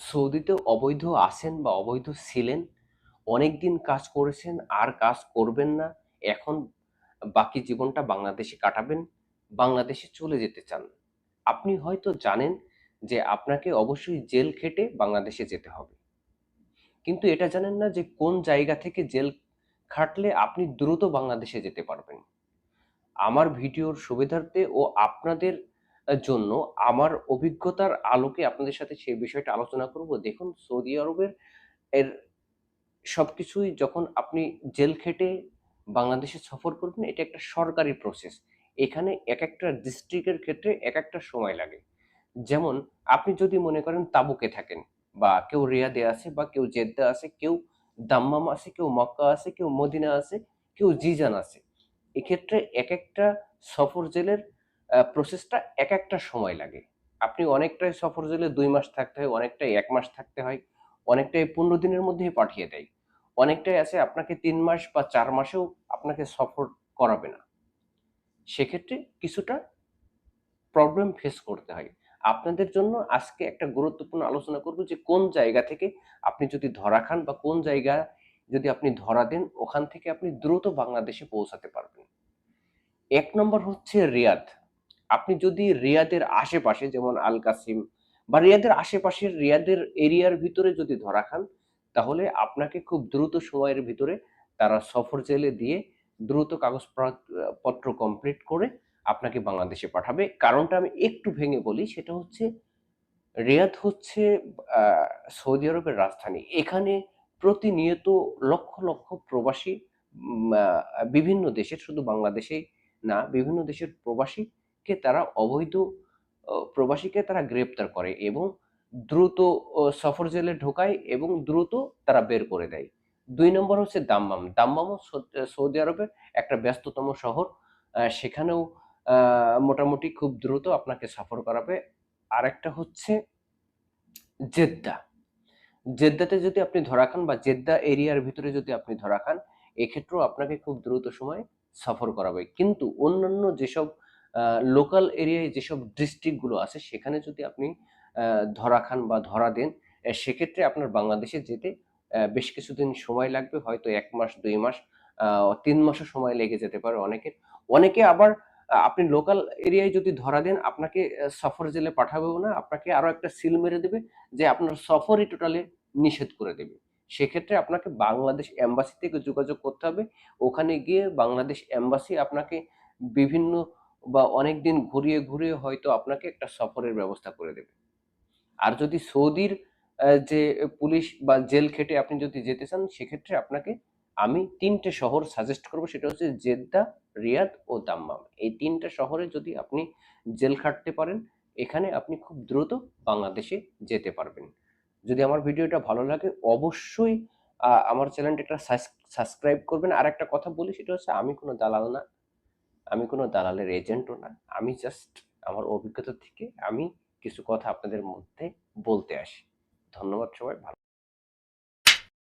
সৌদিতে অবৈধ আছেন বা অবৈধ ছিলেন অনেক দিন কাজ করেছেন, আর কাজ করবেন না, এখন বাকি জীবনটা বাংলাদেশে কাটাবেন, বাংলাদেশে চলে যেতে চান। আপনি হয়তো জানেন যে আপনাকে অবশ্যই জেল খেটে বাংলাদেশে যেতে হবে। কিন্তু এটা জানেন না যে কোন জায়গা থেকে জেল খাটলে আপনি দ্রুত বাংলাদেশে যেতে পারবেন। আমার ভিডিওর সুবিধার্থে ও আপনাদের জন্য আমার অভিজ্ঞতার আলোকে আপনাদের সাথে সেই বিষয়টা আলোচনা করব। দেখুন, সৌদি আরবের এর সবকিছুই যখন আপনি জেল খেটে বাংলাদেশে সফর করবেন, এটা একটা সরকারি প্রসেস এখানে এক একটা ডিস্ট্রিক্টের ক্ষেত্রে এক একটা সময় লাগে। যেমন, আপনি যদি মনে করেন তাবুকে থাকেন বা কেউ রিয়াদে আছে বা কেউ জেদ্দা আছে, কেউ দাম্মাম আছে, কেউ মক্কা আছে, কেউ মদিনা আছে, কেউ জিজান আছে। এক্ষেত্রে এক একটা সফর জেলের প্রসেসটা এক একটা সময় লাগে। আপনি অনেকটাই সফর জেলে দুই মাস থাকতে হয়, অনেকটাই এক মাস থাকতে হয়, অনেকটাই পনেরো দিনের মধ্যেই পাঠিয়ে দেয়। অনেকটাই আছে আপনাকে তিন মাস বা চার মাসেও আপনাকে সফর করাবে না। সেক্ষেত্রে কিছুটা প্রবলেম ফেস করতে হয়। আপনাদের জন্য আজকে একটা গুরুত্বপূর্ণ আলোচনা করব যে, কোন জায়গা থেকে আপনি যদি ধরা খান বা কোন জায়গা যদি আপনি ধরা দেন, ওখান থেকে আপনি দ্রুত বাংলাদেশে পৌঁছাতে পারবেন। এক নম্বর হচ্ছে রিয়াদ। আপনি যদি রিয়াদের আশেপাশে, যেমন আল কাসিম, বা রিয়াদের আশেপাশের রিয়াদের এরিয়ার ভিতরে যদি ধরা খান, তাহলে আপনাকে খুব দ্রুত সময়ের ভিতরে তারা সফর জেলে দিয়ে দ্রুত কাগজপত্র কমপ্লিট করে আপনাকে বাংলাদেশে পাঠাবে। কারণটা আমি একটু ভেঙে বলি, সেটা হচ্ছে রিয়াদ হচ্ছে সৌদি আরবের রাজধানী। এখানে প্রতিনিয়ত লক্ষ লক্ষ প্রবাসী বিভিন্ন দেশের, শুধু বাংলাদেশেই না, বিভিন্ন দেশের প্রবাসীকে তারা অবৈধ প্রবাসীকে তারা গ্রেপ্তার করে এবং দ্রুত সফর জেলে ঢোকায় এবং দ্রুত তারা বের করে দেয়। দুই নম্বর হচ্ছে দাম্মাম। দাম্মামও সৌদি আরবের একটা ব্যস্ততম শহর। সেখানেও মোটামুটি খুব দ্রুত আপনাকে সফর করাবে। আরেকটা হচ্ছে জেদ্দা। জেদ্দাতে যদি আপনি ধরা খান বা জেদ্দা এরিয়ার ভিতরে যদি আপনি ধরা খান, এক্ষেত্রেও আপনাকে খুব দ্রুত সময় সফর করাবে। কিন্তু অন্যান্য যেসব লোকাল এরিয়ায় যেসব ডিস্ট্রিক্টগুলো আছে, সেখানে যদি আপনি ধরা খান বা ধরা দেন সেক্ষেত্রে আপনার বাংলাদেশে যেতে বেশ কিছুদিন সময় লাগবে। হয়তো এক মাস, দুই মাস তিন মাসও সময় লেগে যেতে পারে অনেকের। অনেকে আবার আপনি লোকাল এরিয়ায় যদি ধরা দেন, আপনাকে সফর জেলে পাঠাবেও না, আপনাকে আরও একটা সিল মেরে দেবে যে আপনার সফরই টোটালি নিষেধ করে দেবে। সেক্ষেত্রে আপনাকে বাংলাদেশ এম্বাসি থেকে যোগাযোগ করতে হবে। ওখানে গিয়ে বাংলাদেশ এম্বাসি আপনাকে বিভিন্ন বা অনেক দিন ঘুরিয়ে ঘুরিয়ে হয়তো আপনাকে একটা সফরের ব্যবস্থা করে দেবে। আর যদি সৌদির যে পুলিশ বা জেল খেটে আপনি যদি যেতে চান, সেক্ষেত্রে আপনাকে আমি তিনটে শহর সাজেস্ট করব, সেটা হচ্ছে জেদ্দা, রিয়াদ ও দাম্মাম। এই তিনটা শহরে যদি আপনি জেল খাটতে পারেন, এখানে আপনি খুব দ্রুত বাংলাদেশে যেতে পারবেন। যদি আমার ভিডিওটা ভালো লাগে, অবশ্যই আমার চ্যানেলটা একটা সাবস্ক্রাইব করবেন। আর একটা কথা বলি, সেটা হচ্ছে আমি কোনো দালাল না। আমি কোনো দালালের এজেন্টও না। আমি জাস্ট আমার অভিজ্ঞতা থেকে আমি কিছু কথা আপনাদের মধ্যে বলতে আসি। ধন্যবাদ সবাই, ভালো